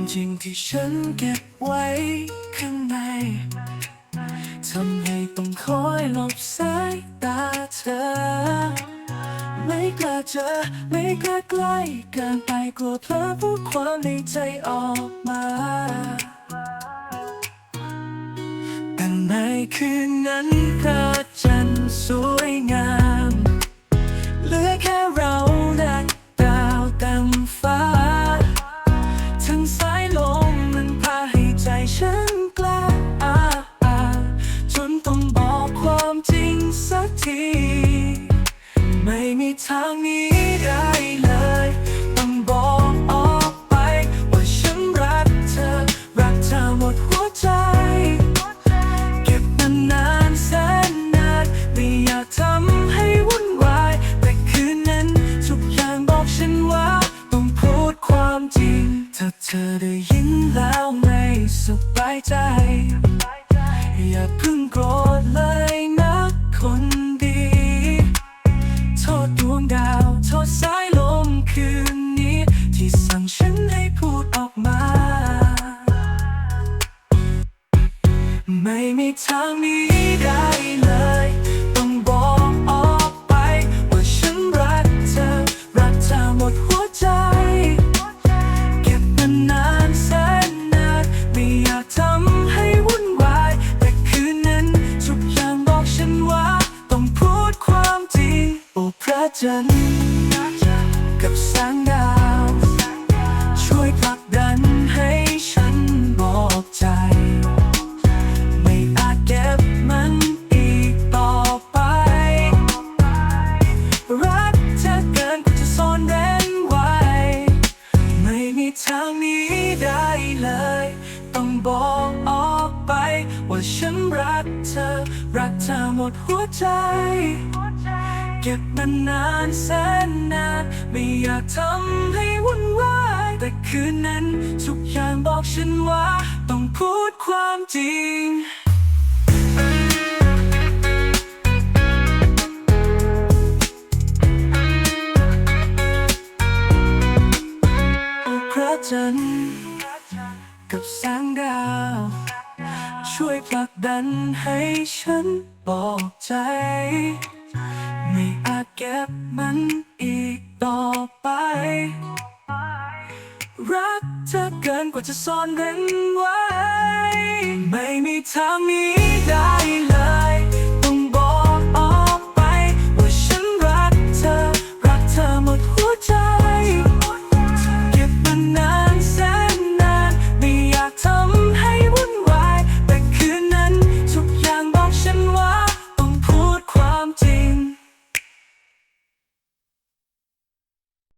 ความจริงที่ฉันเก็บไว้ข้างในทำให้ต้องคอยหลบสายตาเธอ ไม่กล้าเจอ ไม่กล้าใกล้เกินไปกลัวเพลอพูดความในใจออกมา แต่ในคืนนั้น ทีไม่มีทางนี้ได้เลย ต้องบอกออกไป ว่าฉันรักเธอ รักเธอหมดหัวใจ เก็บมันนานแสนนานไม่อยากทำให้วุ่นวาย แต่คืนนั้นทุกอย่างบอกฉันว่า ต้องพูดความจริง ถ้าเธอได้ยินแล้วไม่สบายใจ อย่าเพิ่งโกรธเลย ไม่มีทางนี้ได้เลย ต้องบอกออกไป ว่าฉันรักเธอ รักเธอหมดหัวใจ เก็บมันนานแสนนานไม่อยากทำให้วุ่นวาย แต่คืนนั้นทุกอย่างบอกฉันว่า ต้องพูดความจริงโอ้พระจันทร์กับ ว่าฉันรักเธอ รักเธอหมดหัวใจ เก็บมันนานแสนนาน ไม่อยากทำให้วุ่นวาย แต่คืนนั้นทุกอย่างบอกฉันว่า ต้องพูดความจริงโอ้พระจันทร์กับแสงดาว ช่วยผลักดันให้ฉันบอกใจ ไม่อาจเก็บมันอีกต่อไป รักเธอเกินกว่าจะซ่อนเร้นไว้ ไม่มีทางนี้